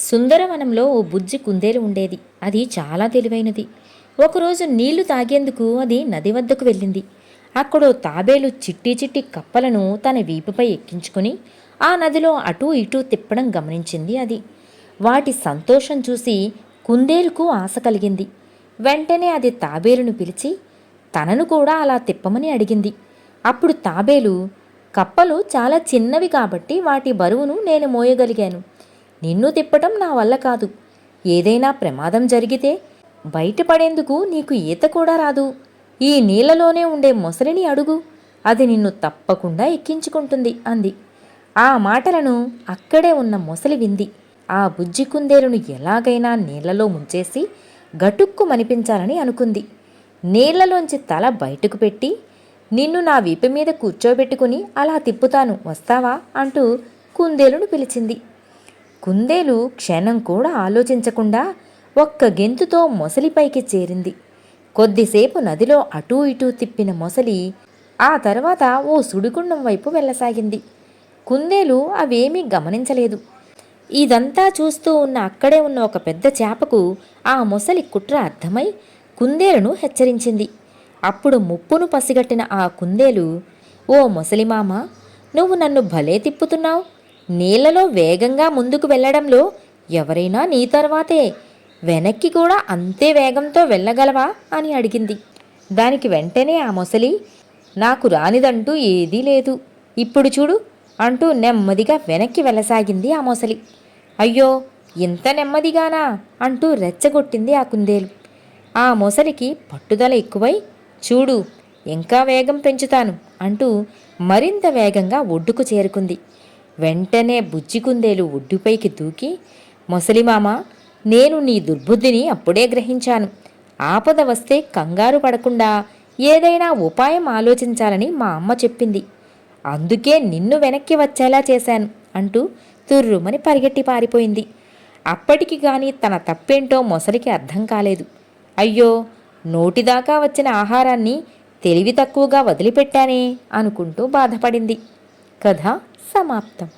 సుందరవనంలో ఓ బుజ్జి కుందేలు ఉండేది. అది చాలా తెలివైనది. ఒకరోజు నీళ్ళు తాగేందుకు అది నది వద్దకు వెళ్ళింది. అక్కడో తాబేలు చిట్టి చిట్టి కప్పలను తన వీపుపై ఎక్కించుకుని ఆ నదిలో అటూ ఇటూ తిప్పడం గమనించింది అది. వాటి సంతోషం చూసి కుందేలుకు ఆశ కలిగింది. వెంటనే అది తాబేలును పిలిచి తనను కూడా అలా తిప్పమని అడిగింది. అప్పుడు తాబేలు కప్పలు చాలా చిన్నవి కాబట్టి వాటి బరువును నేను మోయగలిగాను. నిన్ను తిప్పటం నా వల్ల కాదు. ఏదైనా ప్రమాదం జరిగితే బయటపడేందుకు నీకు ఈత కూడా రాదు. ఈ నీళ్ళలోనే ఉండే మొసలిని అడుగు. అది నిన్ను తప్పకుండా ఎక్కించుకుంటుంది అంది. ఆ మాటలను అక్కడే ఉన్న మొసలి వింది. ఆ బుజ్జి కుందేలును ఎలాగైనా నీళ్ళలో ముంచేసి గటుక్కు మనిపించాలని అనుకుంది. నీళ్ళలోంచి తల బయటకు పెట్టి నిన్ను నా వీపు మీద కూర్చోబెట్టుకుని అలా తిప్పుతాను వస్తావా? అంటూ కుందేలును పిలిచింది. కుందేలు క్షణం కూడా ఆలోచించకుండా ఒక్క గెంతుతో మొసలిపైకి చేరింది. కొద్దిసేపు నదిలో అటూ ఇటూ తిప్పిన మొసలి ఆ తర్వాత ఓ సుడిగుండం వైపు వెళ్ళసాగింది. కుందేలు అవేమీ గమనించలేదు. ఇదంతా చూస్తూ ఉన్న అక్కడే ఉన్న ఒక పెద్ద చేపకు ఆ మొసలి కుట్ర అర్థమై కుందేలును హెచ్చరించింది. అప్పుడు ముప్పును పసిగట్టిన ఆ కుందేలు ఓ మొసలిమామ నువ్వు నన్ను భలే తిప్పుతున్నావు. నీళ్ళలో వేగంగా ముందుకు వెళ్ళడంలో ఎవరైనా నీ తర్వాతే. వెనక్కి కూడా అంతే వేగంతో వెళ్ళగలవా అని అడిగింది. దానికి వెంటనే ఆ మొసలి నాకు రానిదంటూ ఏదీ లేదు. ఇప్పుడు చూడు అంటూ నెమ్మదిగా వెనక్కి వెళ్ళసాగింది ఆ మొసలి. అయ్యో ఇంత నెమ్మదిగానా అంటూ రెచ్చగొట్టింది ఆ కుందేలు. ఆ మొసలికి పట్టుదల ఎక్కువై చూడు ఇంకా వేగం పెంచుతాను అంటూ మరింత వేగంగా ఒడ్డుకు చేరుకుంది. వెంటనే బుజ్జి కుందేలు ఒడ్డుపైకి దూకి ముసలిమామ నేను నీ దుర్బుద్ధిని అప్పుడే గ్రహించాను. ఆపద వస్తే కంగారు పడకుండా ఏదైనా ఉపాయం ఆలోచించాలని మా అమ్మ చెప్పింది. అందుకే నిన్ను వెనక్కి వచ్చేలా చేశాను అంటూ తుర్రుమని పరిగెట్టి పారిపోయింది. అప్పటికి గాని తన తప్పేంటో మొసలికి అర్థం కాలేదు. అయ్యో నోటిదాకా వచ్చిన ఆహారాన్ని తెలివి తక్కువగా వదిలిపెట్టానే అనుకుంటూ బాధపడింది. कथा समाप्तम्।